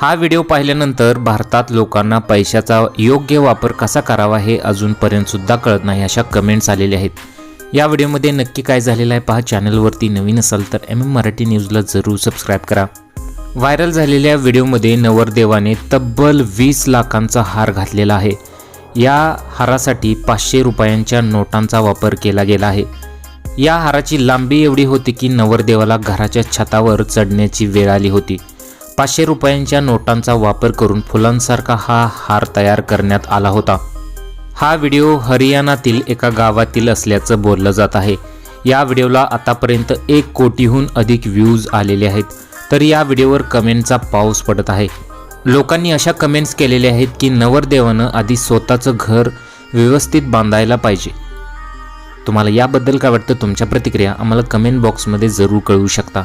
हा व्हिडिओ पाहिल्यानंतर भारतात लोकांना पैशाचा योग्य वापर कसा करावा हे अजूनपर्यंतसुद्धा कळत नाही अशा कमेंट्स आलेल्या आहेत. या व्हिडिओमध्ये नक्की काय झालेलं आहे पहा चॅनलवरती नवीन असाल तर एम एम मराठी न्यूजला जरूर सबस्क्राईब करा. व्हायरल झालेल्या व्हिडिओमध्ये नवरदेवाने तब्बल वीस लाखांचा हार घातलेला आहे. या हारासाठी पाचशे रुपयांच्या नोटांचा वापर केला गेला आहे. या हाराची लांबी एवढी होती की नवरदेवाला घराच्या छतावर चढण्याची वेळ आली होती. पाचशे रुपयांच्या नोटांचा वापर करून फुलांसारखा हा हार तयार करण्यात आला होता. हा व्हिडिओ हरियाणातील एका गावातील असल्याचं बोललं जात आहे. या व्हिडिओला आतापर्यंत एक कोटीहून अधिक व्ह्यूज आलेले आहेत तर या व्हिडिओवर कमेंटचा पाऊस पडत आहे. लोकांनी अशा कमेंट्स केलेल्या आहेत की नवरदेवानं आधी स्वतःचं घर व्यवस्थित बांधायला पाहिजे. तुम्हाला याबद्दल काय वाटतं? तुमच्या प्रतिक्रिया आम्हाला कमेंट बॉक्समध्ये जरूर कळवू शकता.